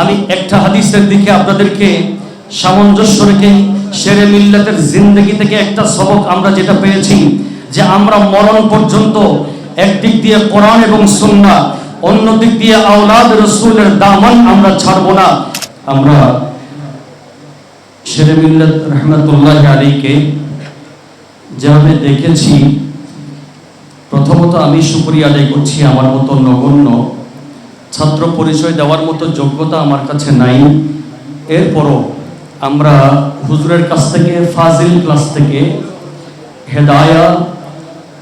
আমি একটা হাদিসের দিকে আপনাদেরকে সামঞ্জস্য রেখে শেরে মিল্লাতের জিন্দগি থেকে একটা সবক আমরা যেটা পেয়েছি, যে আমরা মরণ পর্যন্ত একদিক দিয়ে কোরআন এবং সুন্নাহ অন্য দিক দিয়ে আওলাদ রসুলের দামান আমরা ছাড়বো না। আমরা শেরে মিল্লাত রহমতুল্লাহ আলীকে যেভাবে দেখেছি, প্রথমত আমি শুকরিয়া আদায় করছি আমার মতো নগণ্য ছাত্র পরিচয় দেওয়ার মতো যোগ্যতা আমার কাছে নাই। এরপরও আমরা হুজুরের কাছ থেকে, ফাজিল ক্লাস থেকে হেদায়া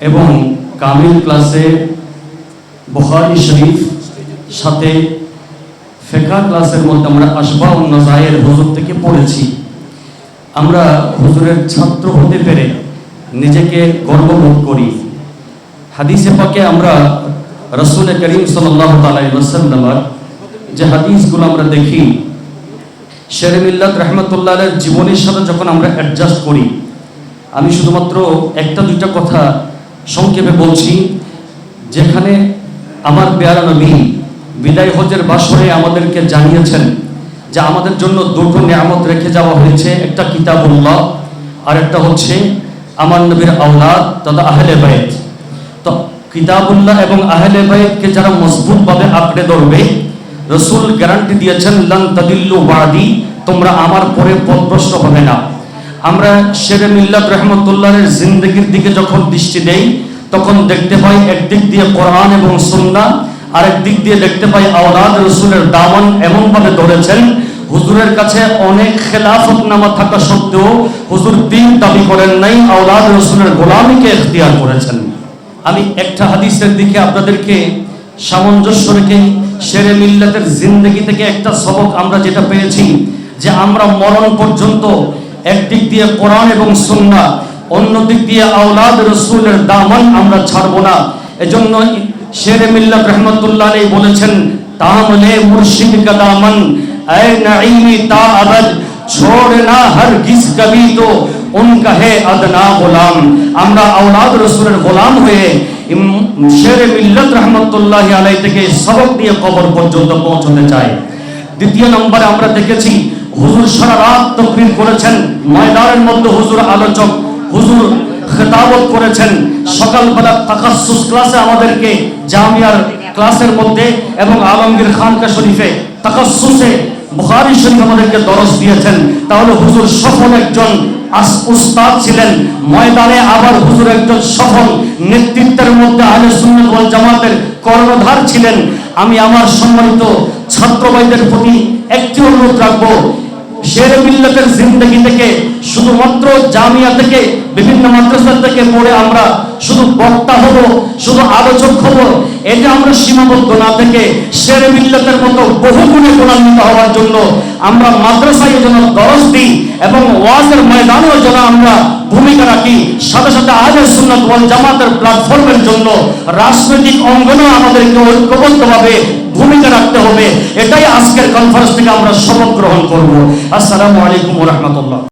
এবং কামিল ক্লাসে বুখারি শরীফ সাথে ফেকা ক্লাসের মধ্যে আমরা আসবা নজায়ের হুজুর থেকে পড়েছি। আমরা হুজুরের ছাত্র হতে পেরে নিজেকে গর্ববোধ করি। হাদিসে পাকে আমরা রসুল করিম সাল্লাহ তালাইসাল্লামার যে হাদিসগুলো আমরা দেখি, শের মিল্লাত রহমতুল্লাহের জীবনের সাথে যখন আমরা অ্যাডজাস্ট করি, আমি শুধুমাত্র একটা দুইটা কথা সংক্ষেপে বলছি, যেখানে আমার পেয়ারা নবী বিদায় হজের বাসরে আমাদেরকে জানিয়েছেন যে আমাদের জন্য দুটো নিয়ামত রেখে যাওয়া হয়েছে, একটা কিতাবুল্লাহ আর একটা হচ্ছে আমার নবীর আওলাদ তথা আহলে বাইত। কিতাবুল্লাহ এবং আহলে বাইতকে যারা মজবুতভাবে আঁকড়ে ধরবে, রসুল গ্যারান্টি দিয়েছেন, লন তাদিল্লু ওয়াদি তোমরা আমার পরে পথভ্রষ্ট হবে না। আমরা শেরে মিল্লাত রহমতুল্লাহের জিন্দগির দিকে যখন দৃষ্টি দেই, তখন দেখতে পাই একদিক দিয়ে কোরআন এবং সুন্নাহ, আরেক দিক দিয়ে দেখতে পাই আওলাদ রসুলের দামান এমনভাবে ধরেছেন, হুজুরের কাছে অনেক খেলাফত নামা থাকা সত্ত্বেও হুজুর দিন দাবি করেন নাই, আওলাদ রসুলের গোলামীকে এখতিয়ার করেছেন। আমি একটা হাদিসের দিকে আপনাদেরকে সামঞ্জস্য রেখে শেরে মিল্লাতের জিন্দগি থেকে একটা সবক আমরা যেটা পেয়েছি, যে আমরা মরণ পর্যন্ত একদিক দিয়ে কোরআন এবং সুন্না অন্যদিক দিয়ে আওলাদ রসুলের দামান আমরা ছাড়বো না। এজন্য শেরে মিল্লাত রহমতুল্লাহ আলী বলেছেন তাহলে মুর্শিদ কা দামান তা ছোড় না হরগিজ কবি তো উনকা আদনা গোলাম। আমরা আওলাদ রসুলের গোলাম হয়ে মিল্লত রহমতুল্লাহ আলাই থেকে সবক দিয়ে কবর পর্যন্ত পৌঁছতে চাই। দ্বিতীয় নম্বরে আমরা দেখেছি, হুজুর সারা রাত তকরির করেছেন, ময়দানের মধ্যে হুজুর আলোচক, হুজুর খেতাবত করেছেন। সকালবেলা তাকাসুস ক্লাসে আমাদেরকে জামিয়ার ক্লাসের মধ্যে এবং আলমগীর খানকা শরীফে তাকাসুসে বুখারি শরীফ আমাদেরকে দরস দিয়েছেন। তাহলে হুজুর সফল একজন উস্তাদ ছিলেন। ময়দানে আবার হুজুর একজন সফল নেতৃত্বের মধ্যে আহলে সুন্নাত ওয়াল জামাতের কর্ণধার ছিলেন। আমি আমার সম্মানিত ছাত্র প্রতি একটি অনুরোধ রাখব। শের মিল্লাতের জিন্দগি থেকে শুধুমাত্র জামিয়া থেকে, বিভিন্ন মাদ্রাসা থেকে পড়ে আমরা শুধু বক্তা হব, শুধু আলোচক হব। এটা আমরা সীমাবদ্ধ না থেকে শের মিল্লাতের মতো বহু গুণে গুণান্বিত হওয়ার জন্য আমরা মাদ্রাসায় যেন দরজ দিই এবং ওয়াজের ময়দানেও যেন আমরা ভূমিকা রাখি, সাথে সাথে আজের সুন্নাত ওয়াল জামাতের প্ল্যাটফর্মের জন্য রাজনৈতিক অঙ্গনেও আমাদেরকে ঐক্যবদ্ধভাবে ভূমিকা রাখতে হবে। এটাই আজকের কনফারেন্স থেকে আমরা শপথ গ্রহণ করব। আসসালামু আলাইকুম রহমতুল্লাহ।